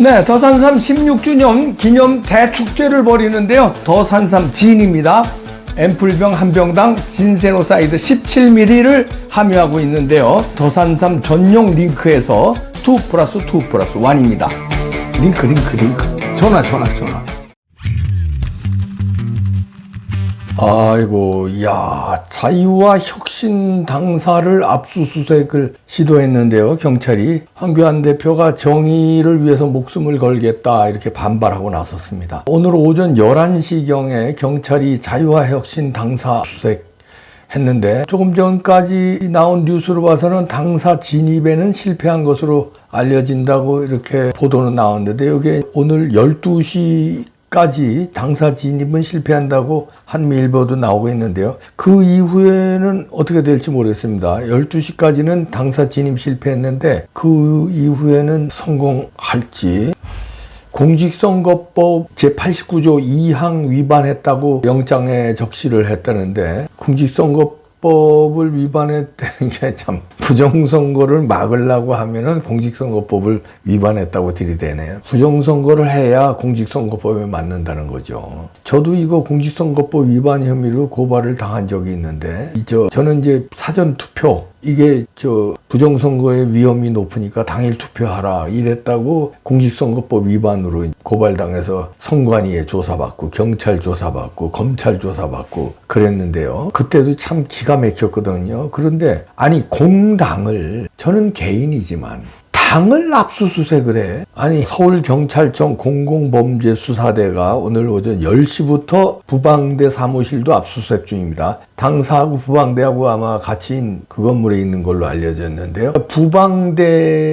네, 더산삼 16주년 기념 대축제를 벌이는데요. 더산삼 진입니다. 앰플병 한 병당 진세노사이드 17ml를 함유하고 있는데요. 더산삼 전용 링크에서 2 플러스 2 플러스 1입니다. 링크, 링크, 링크. 전화, 전화, 전화. 아이고, 야 자유와 혁신 당사를 압수수색을 시도했는데요. 경찰이 황교안 대표가 정의를 위해서 목숨을 걸겠다 이렇게 반발하고 나섰습니다. 오늘 오전 11시경에 경찰이 자유와 혁신 당사 수색 했는데 조금 전까지 나온 뉴스로 봐서는 당사 진입에는 실패한 것으로 알려진다고 이렇게 보도는 나왔는데 여기 오늘 12시 까지 당사 진입은 실패한다고 한미일보도 나오고 있는데요. 그 이후에는 어떻게 될지 모르겠습니다. 12시까지는 당사 진입 실패했는데 그 이후에는 성공할지 공직선거법 제89조 2항 위반했다고 영장에 적시를 했다는데 공직선거 법을 위반했다는 게 참 부정선거를 막으려고 하면은 공직선거법을 위반했다고 들이대네요. 부정선거를 해야 공직선거법에 맞는다는 거죠. 저도 이거 공직선거법 위반 혐의로 고발을 당한 적이 있는데 이저 저는 이제 사전 투표 이게 저 부정선거의 위험이 높으니까 당일 투표하라 이랬다고 공직선거법 위반으로 고발당해서 선관위에 조사받고 경찰 조사받고 검찰 조사받고 그랬는데요. 그때도 참 기가 막혔거든요. 그런데 아니 공당을 저는 개인이지만 당을 압수수색을 해. 아니 서울경찰청 공공범죄수사대가 오늘 오전 10시부터 부방대 사무실도 압수수색 중입니다. 당사하고 부방대하고 아마 같이 그 건물에 있는 걸로 알려졌는데요. 부방대가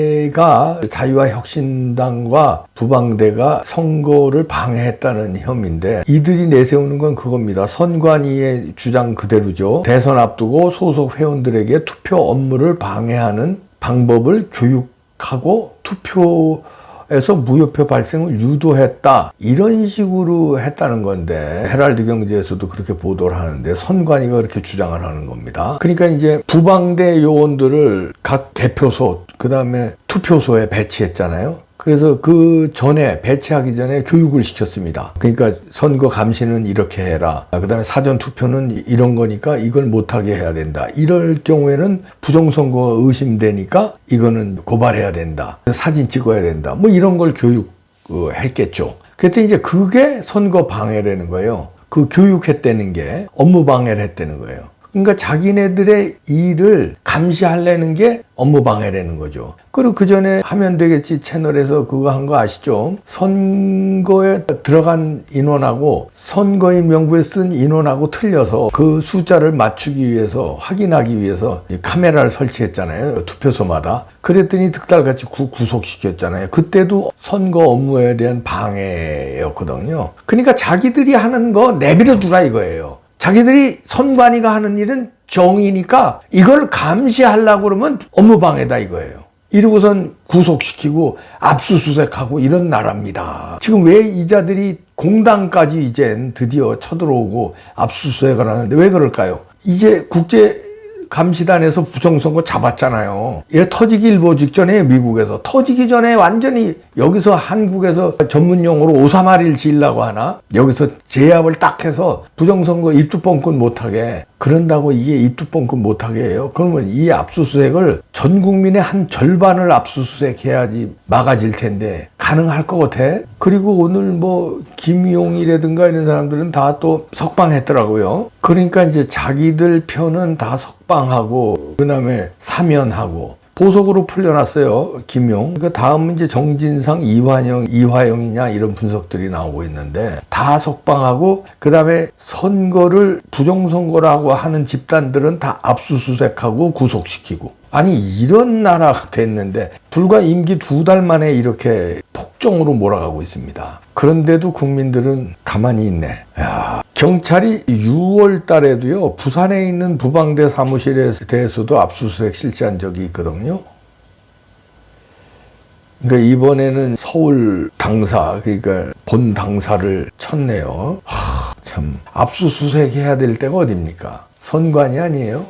자유와 혁신당과 부방대가 선거를 방해했다는 혐의인데 이들이 내세우는 건 그겁니다. 선관위의 주장 그대로죠. 대선 앞두고 소속 회원들에게 투표 업무를 방해하는 방법을 교육 하고 투표에서 무효표 발생을 유도했다 이런 식으로 했다는 건데 헤랄드 경제에서도 그렇게 보도를 하는데 선관위가 그렇게 주장을 하는 겁니다. 그러니까 이제 부방대 요원들을 각 대표소 그 다음에 투표소에 배치했잖아요. 그래서 그 전에 배치하기 전에 교육을 시켰습니다. 그러니까 선거 감시는 이렇게 해라. 그 다음에 사전 투표는 이런 거니까 이걸 못하게 해야 된다. 이럴 경우에는 부정선거가 의심되니까 이거는 고발해야 된다. 사진 찍어야 된다. 뭐 이런 걸 교육했겠죠. 그때 이제 그게 선거 방해라는 거예요. 그 교육했다는 게 업무 방해를 했다는 거예요. 그러니까 자기네들의 일을 감시하려는 게 업무 방해라는 거죠. 그리고 그 전에 하면 되겠지 채널에서 그거 한 거 아시죠? 선거에 들어간 인원하고 선거인 명부에 쓴 인원하고 틀려서 그 숫자를 맞추기 위해서 확인하기 위해서 카메라를 설치했잖아요. 투표소마다. 그랬더니 득달같이 구, 구속시켰잖아요. 그때도 선거 업무에 대한 방해였거든요. 그러니까 자기들이 하는 거 내버려 두라 이거예요. 자기들이 선관위가 하는 일은 정의니까 이걸 감시하려고 그러면 업무방해다 이거예요. 이러고선 구속시키고 압수수색하고 이런 나라입니다. 지금 왜 이자들이 공당까지 이젠 드디어 쳐들어오고 압수수색을 하는데 왜 그럴까요? 이제 국제 감시단에서 부정선거 잡았잖아요. 얘 터지기 일보 직전에 미국에서 터지기 전에 완전히 여기서 한국에서 전문 용어로 오사마리를 지으려고 하나 여기서 제압을 딱 해서 부정선거 입주권권 못하게 그런다고 이게 입주권권 못하게 해요. 그러면 이 압수수색을 전 국민의 한 절반을 압수수색해야지 막아질 텐데 가능할 것 같아. 그리고 오늘 뭐 김용이라든가 이런 사람들은 다 또 석방했더라고요. 그러니까 이제 자기들 편은 다 석방하고 그다음에 사면하고 보석으로 풀려났어요. 김용. 그 다음은 이제 정진상, 이환영, 이화영이냐 이런 분석들이 나오고 있는데 다 석방하고 그 다음에 선거를 부정선거라고 하는 집단들은 다 압수수색하고 구속시키고 아니 이런 나라가 됐는데 불과 임기 두 달 만에 이렇게 폭정으로 몰아가고 있습니다. 그런데도 국민들은 가만히 있네. 야, 경찰이 6월 달에도요, 부산에 있는 부방대 사무실에 대해서도 압수수색 실시한 적이 있거든요. 그러니까 이번에는 서울 당사, 그러니까 본 당사를 쳤네요. 하, 참, 압수수색 해야 될 때가 어딥니까? 선관이 아니에요?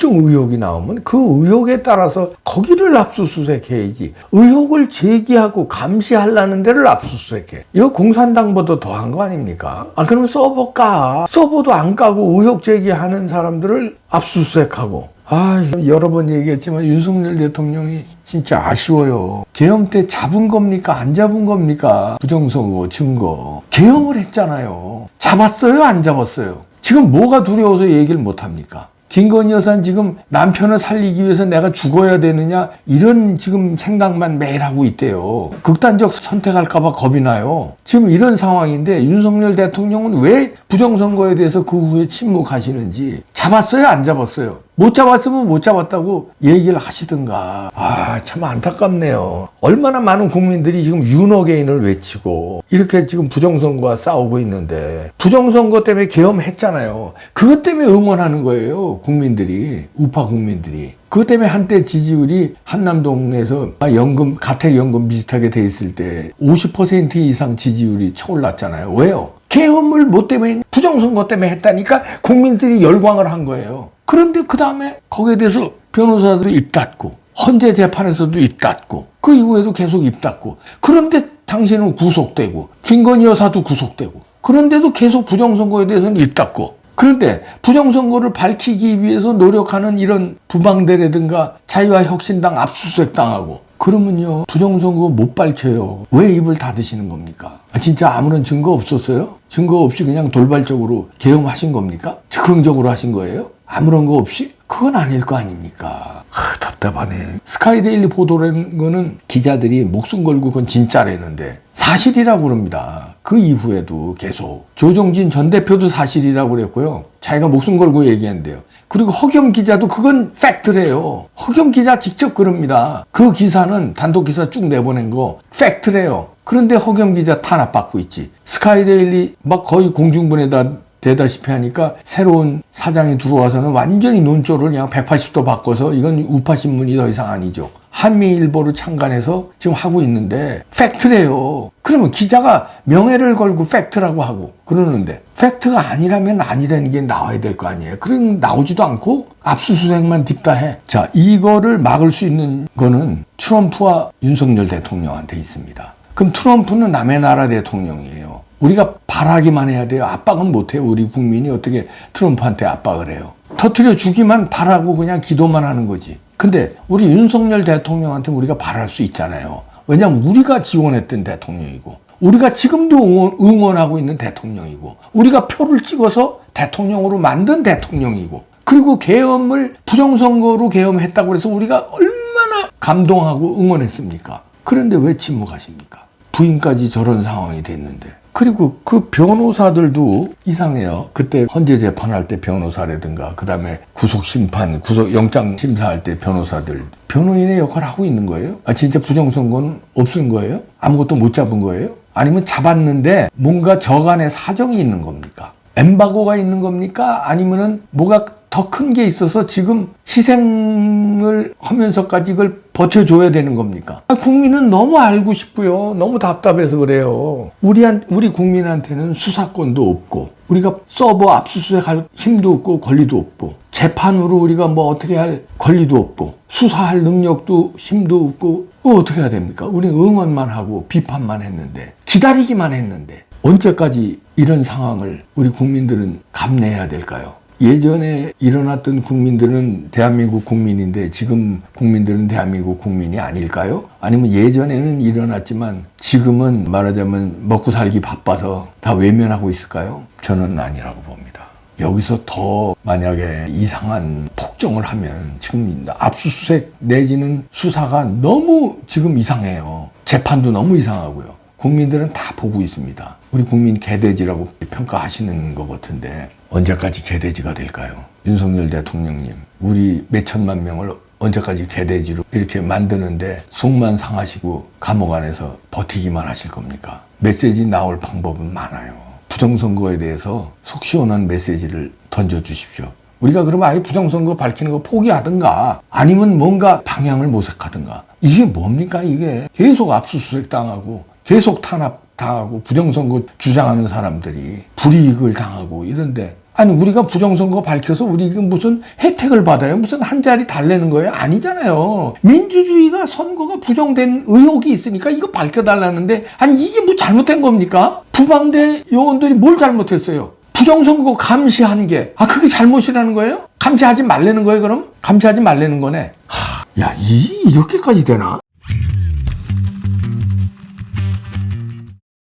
특정 의혹이 나오면 그 의혹에 따라서 거기를 압수수색해야지. 의혹을 제기하고 감시하려는 데를 압수수색해. 이거 공산당보다 더한 거 아닙니까? 아, 그러면 서버 까. 서버도 안 까고 의혹 제기하는 사람들을 압수수색하고. 아, 여러 번 얘기했지만 윤석열 대통령이 진짜 아쉬워요. 계엄 때 잡은 겁니까? 안 잡은 겁니까? 부정선거, 증거. 계엄을 했잖아요. 잡았어요? 안 잡았어요? 지금 뭐가 두려워서 얘기를 못 합니까? 김건희 여사는 지금 남편을 살리기 위해서 내가 죽어야 되느냐 이런 지금 생각만 매일 하고 있대요. 극단적 선택할까봐 겁이 나요. 지금 이런 상황인데 윤석열 대통령은 왜 부정선거에 대해서 그 후에 침묵하시는지 잡았어요? 안 잡았어요? 못 잡았으면 못 잡았다고 얘기를 하시든가. 아, 참 안타깝네요. 얼마나 많은 국민들이 지금 윤어게인을 외치고 이렇게 지금 부정선거와 싸우고 있는데 부정선거 때문에 계엄했잖아요. 그것 때문에 응원하는 거예요. 국민들이. 우파 국민들이. 그것 때문에 한때 지지율이 한남동에서 연금, 가택연금 비슷하게 돼 있을 때 50% 이상 지지율이 쳐올랐잖아요. 왜요? 계엄을 뭐 때문에 부정선거 때문에 했다니까 국민들이 열광을 한 거예요. 그런데 그 다음에 거기에 대해서 변호사들이 입 닫고 헌재 재판에서도 입 닫고 그 이후에도 계속 입 닫고 그런데 당신은 구속되고 김건희 여사도 구속되고 그런데도 계속 부정선거에 대해서는 입 닫고 그런데 부정선거를 밝히기 위해서 노력하는 이런 부방대라든가 자유와 혁신당 압수수색 당하고 그러면요 부정선거 못 밝혀요. 왜 입을 닫으시는 겁니까? 아, 진짜 아무런 증거 없었어요? 증거 없이 그냥 돌발적으로 계엄하신 겁니까? 즉흥적으로 하신 거예요? 아무런 거 없이? 그건 아닐 거 아닙니까? 하, 답답하네. 스카이데일리 보도라는 거는 기자들이 목숨 걸고 그건 진짜라는데 사실이라고 그럽니다. 그 이후에도 계속 조정진 전 대표도 사실이라고 그랬고요. 자기가 목숨 걸고 얘기한대요. 그리고 허겸 기자도 그건 팩트래요. 허겸 기자 직접 그럽니다. 그 기사는 단독 기사 쭉 내보낸 거 팩트래요. 그런데 허겸 기자 탄압받고 있지. 스카이데일리 막 거의 공중분해다 되다시피 하니까 새로운 사장이 들어와서는 완전히 논조를 그냥 180도 바꿔서 이건 우파 신문이 더 이상 아니죠. 한미일보를 창간해서 지금 하고 있는데 팩트래요. 그러면 기자가 명예를 걸고 팩트라고 하고 그러는데 팩트가 아니라면 아니라는 게 나와야 될 거 아니에요. 그럼 나오지도 않고 압수수색만 딥다해. 자, 이거를 막을 수 있는 거는 트럼프와 윤석열 대통령한테 있습니다. 그럼 트럼프는 남의 나라 대통령이에요. 우리가 바라기만 해야 돼요. 압박은 못해요. 우리 국민이 어떻게 트럼프한테 압박을 해요. 터트려 주기만 바라고 그냥 기도만 하는 거지. 근데 우리 윤석열 대통령한테 우리가 바랄 수 있잖아요. 왜냐하면 우리가 지원했던 대통령이고, 우리가 지금도 응원, 응원 하고 있는 대통령이고, 우리가 표를 찍어서 대통령으로 만든 대통령이고, 그리고 계엄을 부정선거로 계엄했다고 해서 우리가 얼마나 감동하고 응원했습니까? 그런데 왜 침묵하십니까? 부인까지 저런 상황이 됐는데. 그리고 그 변호사들도 이상해요. 그때 헌재 재판할 때 변호사라든가, 그 다음에 구속 심판, 구속 영장 심사할 때 변호사들, 변호인의 역할을 하고 있는 거예요? 아, 진짜 부정선거는 없은 거예요? 아무것도 못 잡은 거예요? 아니면 잡았는데 뭔가 저간의 사정이 있는 겁니까? 엠바고가 있는 겁니까? 아니면은 뭐가 더 큰 게 있어서 지금 희생을 하면서까지 이걸 버텨줘야 되는 겁니까? 아, 국민은 너무 알고 싶고요. 너무 답답해서 그래요. 우리한, 우리 국민한테는 수사권도 없고, 우리가 서버 압수수색할 힘도 없고, 권리도 없고, 재판으로 우리가 뭐 어떻게 할 권리도 없고, 수사할 능력도 힘도 없고, 뭐 어떻게 해야 됩니까? 우리 응원만 하고 비판만 했는데, 기다리기만 했는데, 언제까지 이런 상황을 우리 국민들은 감내해야 될까요? 예전에 일어났던 국민들은 대한민국 국민인데 지금 국민들은 대한민국 국민이 아닐까요? 아니면 예전에는 일어났지만 지금은 말하자면 먹고 살기 바빠서 다 외면하고 있을까요? 저는 아니라고 봅니다. 여기서 더 만약에 이상한 폭정을 하면 지금 압수수색 내지는 수사가 너무 지금 이상해요. 재판도 너무 이상하고요. 국민들은 다 보고 있습니다. 우리 국민 개돼지라고 평가하시는 것 같은데 언제까지 개돼지가 될까요? 윤석열 대통령님, 우리 몇 천만 명을 언제까지 개돼지로 이렇게 만드는데 속만 상하시고 감옥 안에서 버티기만 하실 겁니까? 메시지 나올 방법은 많아요. 부정선거에 대해서 속 시원한 메시지를 던져주십시오. 우리가 그러면 아예 부정선거 밝히는 거 포기하든가 아니면 뭔가 방향을 모색하든가 이게 뭡니까 이게 계속 압수수색 당하고 계속 탄압 당하고 부정선거 주장하는 사람들이 불이익을 당하고 이런데 아니 우리가 부정선거 밝혀서 우리 그 무슨 혜택을 받아요? 무슨 한 자리 달래는 거예요? 아니잖아요. 민주주의가 선거가 부정된 의혹이 있으니까 이거 밝혀달라는데 아니 이게 뭐 잘못된 겁니까? 부방대 요원들이 뭘 잘못했어요? 부정선거 감시한 게, 아, 그게 잘못이라는 거예요? 감시하지 말라는 거예요, 그럼? 감시하지 말라는 거네. 하, 야, 이, 이렇게까지 되나?